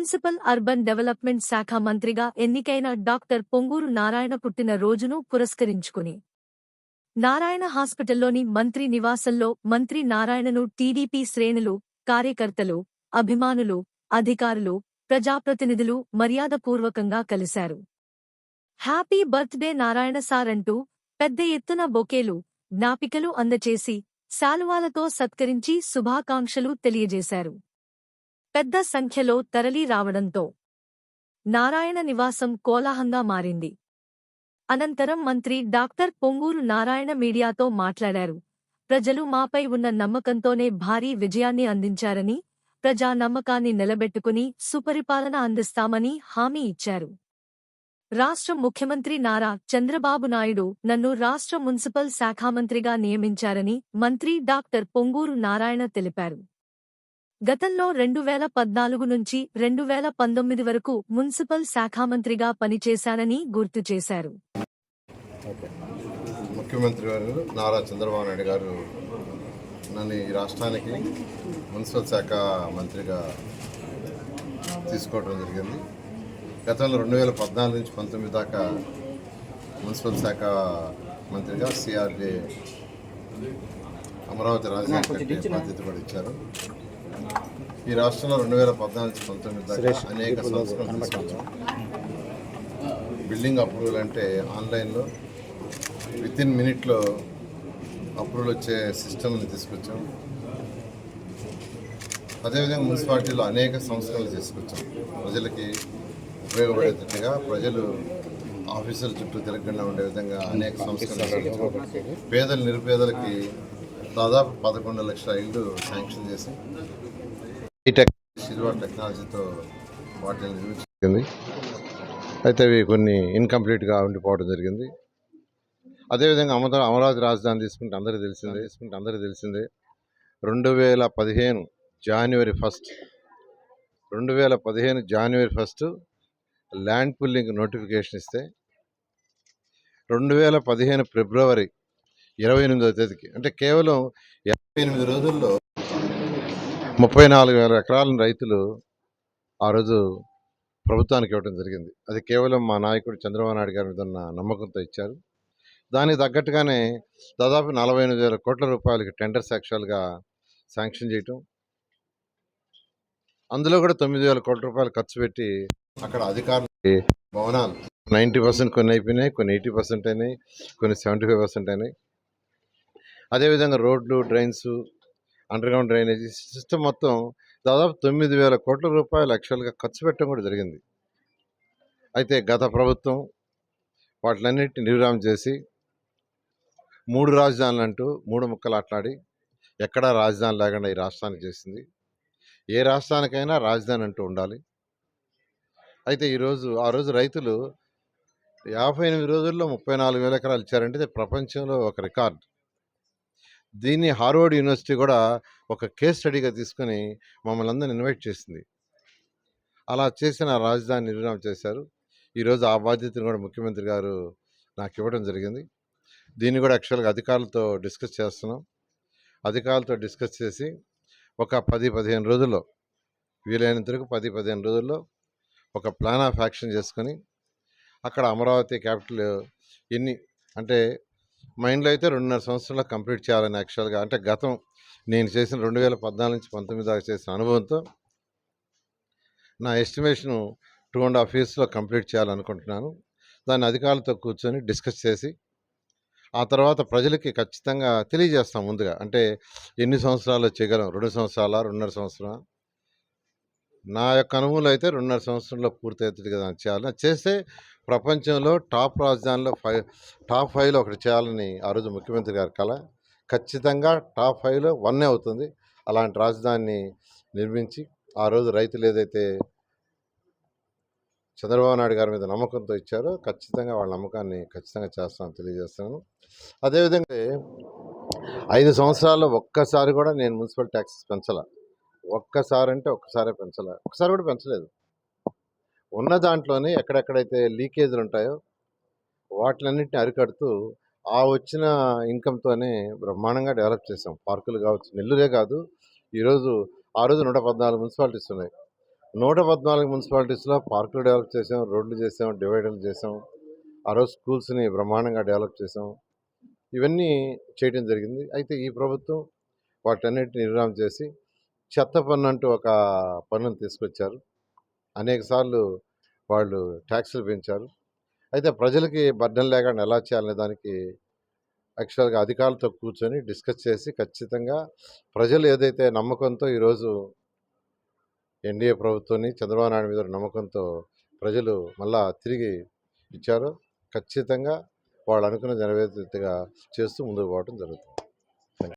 Municipal urban development శాఖ మంత్రిగా ఎన్నికైన డాక్టర్ పొంగూరు నారాయణ పుట్టిన రోజును పురస్కరించుకుని. నారాయణ హాస్పిటల్లోని మంత్రి నివాసంలో మంత్రి నారాయణను టీడీపీ శ్రేణులు కార్యకర్తలు అభిమానులు అధికారులు ప్రజాప్రతినిధులు మర్యాదపూర్వకంగా కలిశారు. హ్యాపీ బర్త్డే నారాయణ సార్ అంటూ పెద్ద ఎత్తున బొకేలు జ్ఞాపికలు అందచేసి శాలువాలతో సత్కరించి శుభాకాంక్షలు తెలియజేశారు. పెద్ద సంఖ్యలో తరలి రావడంతో నారాయణ నివాసం కోలాహంగా మారింది. అనంతరం మంత్రి డాక్టర్ పొంగూరు నారాయణ మీడియాతో మాట్లాడారు. ప్రజలు మాపై ఉన్న నమ్మకంతోనే భారీ విజయాన్ని అందించారని ప్రజా నమ్మకాన్ని నిలబెట్టుకుని సుపరిపాలన అందిస్తామని హామీ ఇచ్చారు. రాష్ట్ర ముఖ్యమంత్రి నారా చంద్రబాబు నాయుడు నన్ను రాష్ట్ర మున్సిపల్ శాఖామంత్రిగా నియమించారని మంత్రి డాక్టర్ పొంగూరు నారాయణ తెలిపారు. గతంలో రెండు వేల పద్నాలుగు నుంచి రెండు వేల పంతొమ్మిది వరకు మున్సిపల్ శాఖామంత్రిగా పనిచేశానని గుర్తు చేశారు. ముఖ్యమంత్రి గారు నారా చంద్రబాబు నాయుడు గారు నన్ను ఈ రాష్ట్రానికి మున్సిపల్ శాఖ మంత్రిగా తీసుకోవడం జరిగింది. గతంలో రెండు వేల పద్నాలుగు నుంచి పంతొమ్మిది దాకా మున్సిపల్ శాఖ మంత్రిగా సిఆర్డీ అమరావతి రాజధాని బాధ్యత కూడా ఇచ్చారు. ఈ రాష్ట్రంలో రెండు వేల పద్నాలుగు నుంచి పంతొమ్మిది దాకా అనేక సంస్కరణలు తీసుకొచ్చాం బిల్డింగ్ అప్రూవల్ అంటే ఆన్లైన్లో విత్ ఇన్ మినిట్లో అప్రూవల్ వచ్చే సిస్టమ్ని తీసుకొచ్చాం. అదేవిధంగా మున్సిపాలిటీలో అనేక సంస్కరణలు తీసుకొచ్చాం. ప్రజలకి ఉపయోగపడేటట్టుగా ప్రజలు ఆఫీసుల చుట్టూ తిరగకుండా ఉండే విధంగా అనేక సంస్కరణలు. పేదలు నిరుపేదలకి దాదాపు పదకొండు లక్షల ఇళ్ళు శాంక్షన్ చేసి సిల్వర్ టెక్నాలజీతో వాటిని నిర్మించింది అయితే అవి కొన్ని ఇన్కంప్లీట్గా ఉండిపోవడం జరిగింది. అదేవిధంగా అమర అమరావతి రాజధాని తీసుకుంటే అందరికీ తెలిసిందే తీసుకుంటే అందరికీ తెలిసిందే. రెండు వేల పదిహేను జనవరి ఫస్ట్ రెండు వేల పదిహేను జనవరి ఫస్ట్ ల్యాండ్ పుల్లింగ్ నోటిఫికేషన్ ఇస్తే రెండు వేల పదిహేను ఫిబ్రవరి ఇరవై ఎనిమిదవ తేదీకి అంటే కేవలం ఇరవై ఎనిమిది రోజుల్లో ముప్పై నాలుగు వేల ఎకరాల రైతులు ఆ రోజు ప్రభుత్వానికి ఇవ్వడం జరిగింది. అది కేవలం మా నాయకుడు చంద్రబాబు నాయుడు గారి మీద ఉన్న నమ్మకంతో ఇచ్చారు. దానికి తగ్గట్టుగానే దాదాపు నలభై ఎనిమిది వేల కోట్ల రూపాయలకి టెండర్ యాక్చువల్గా శాంక్షన్ చేయటం. అందులో కూడా తొమ్మిది వేల కోట్ల రూపాయలు ఖర్చు పెట్టి అక్కడ అధికారులకి భవనాలు నైంటీ పర్సెంట్ కొన్ని అయిపోయినాయి కొన్ని ఎయిటీ పర్సెంట్ అయినాయి కొన్ని సెవెంటీ ఫైవ్ పర్సెంట్ అయినాయి. అదేవిధంగా రోడ్లు డ్రైన్స్ అండర్గ్రౌండ్ డ్రైనేజీ సిస్టమ్ మొత్తం దాదాపు తొమ్మిది వేల కోట్ల రూపాయలు యాక్చువల్గా ఖర్చు పెట్టడం కూడా జరిగింది. అయితే గత ప్రభుత్వం వాటిలన్నిటిని నిర్విరామం చేసి మూడు రాజధానులు అంటూ మూడు ముక్కలు ఆట్లాడి ఎక్కడా రాజధాని లేకుండా ఈ రాష్ట్రానికి చేసింది. ఏ రాష్ట్రానికైనా రాజధాని అంటూ ఉండాలి. అయితే ఈరోజు ఆ రోజు రైతులు యాభై ఎనిమిది రోజుల్లో ముప్పై నాలుగు వేల ఎకరాలు ఇచ్చారంటే ప్రపంచంలో ఒక రికార్డ్. దీన్ని హార్వర్డ్ యూనివర్సిటీ కూడా ఒక కేస్ స్టడీగా తీసుకొని మమ్మల్ని అందరిని ఇన్వైట్ చేసింది. అలా చేసిన రాజధాని నిర్ణయం చేశారు. ఈరోజు ఆ బాధ్యతను కూడా ముఖ్యమంత్రి గారు నాకు ఇవ్వడం జరిగింది. దీన్ని కూడా యాక్చువల్గా అధికారులతో డిస్కస్ చేస్తున్నాం. అధికారులతో డిస్కస్ చేసి ఒక పది పదిహేను రోజుల్లో వీలైనంత వరకు పది పదిహేను రోజుల్లో ఒక ప్లాన్ ఆఫ్ యాక్షన్ చేసుకొని అక్కడ అమరావతి క్యాపిటల్ ఎన్ని అంటే మైండ్లో అయితే రెండున్నర సంవత్సరాలు కంప్లీట్ చేయాలని యాక్చువల్గా అంటే గతం నేను చేసిన రెండు వేల పద్నాలుగు నుంచి పంతొమ్మిది దాకా చేసిన అనుభవంతో నా ఎస్టిమేషను టూ అండ్ హాఫ్ ఇయర్స్లో కంప్లీట్ చేయాలనుకుంటున్నాను. దాన్ని అధికారులతో కూర్చొని డిస్కస్ చేసి ఆ తర్వాత ప్రజలకి ఖచ్చితంగా తెలియజేస్తాం ముందుగా. అంటే ఎన్ని సంవత్సరాలు చేయగలం? రెండు సంవత్సరాల? రెండున్నర సంవత్సరం నా యొక్క అనుభవంలో అయితే రెండున్నర సంవత్సరంలో పూర్తి అవుతుంది కదా చేయాలని చేస్తే ప్రపంచంలో టాప్ రాజధానిలో ఫైవ్ టాప్ ఫైవ్లో ఒకటి చేయాలని ఆ రోజు ముఖ్యమంత్రి గారి కళ ఖచ్చితంగా టాప్ ఫైవ్లో వన్నే అవుతుంది. అలాంటి రాజధానిని నిర్మించి ఆ రోజు రైతులు ఏదైతే చంద్రబాబు నాయుడు గారి మీద నమ్మకంతో ఇచ్చారో ఖచ్చితంగా వాళ్ళ నమ్మకాన్ని ఖచ్చితంగా చేస్తామని తెలియజేస్తున్నాను. అదేవిధంగా ఐదు సంవత్సరాల్లో ఒక్కసారి కూడా నేను మున్సిపల్ ట్యాక్సెస్ పెంచాల. ఒక్కసారి అంటే ఒక్కసారే పెంచలే. ఒక్కసారి కూడా పెంచలేదు. ఉన్న దాంట్లోనే ఎక్కడెక్కడైతే లీకేజ్లు ఉంటాయో వాటిలన్నింటిని అరికడుతూ ఆ వచ్చిన ఇన్కమ్తోనే బ్రహ్మాండంగా డెవలప్ చేసాం పార్కులు కావచ్చు నెల్లూరే కాదు ఈరోజు ఆ రోజు నూట పద్నాలుగు మున్సిపాలిటీస్ ఉన్నాయి. నూట పద్నాలుగు మున్సిపాలిటీస్లో పార్కులు డెవలప్ చేసాం రోడ్లు చేసాం డివైడర్లు చేసాం ఆ రోజు స్కూల్స్ని బ్రహ్మాండంగా డెవలప్ చేసాం ఇవన్నీ చేయడం జరిగింది. అయితే ఈ ప్రభుత్వం వాటన్నిటిని నిర్ణయం చేసి చెత్త పన్ను అంటూ ఒక పన్నును తీసుకొచ్చారు. అనేక సార్లు వాళ్ళు ట్యాక్సులు పెంచారు. అయితే ప్రజలకి బర్డన్ లేకుండా ఎలా చేయాలనే దానికి యాక్చువల్గా అధికారులతో కూర్చొని డిస్కస్ చేసి ఖచ్చితంగా ప్రజలు ఏదైతే నమ్మకంతో ఈరోజు ఎన్డీఏ ప్రభుత్వాన్ని చంద్రబాబు నాయుడు మీద నమ్మకంతో ప్రజలు మళ్ళా తిరిగి ఇచ్చారో ఖచ్చితంగా వాళ్ళు అనుకున్న నెరవేర్తగా చేస్తూ ముందుకు పోవడం జరుగుతుంది.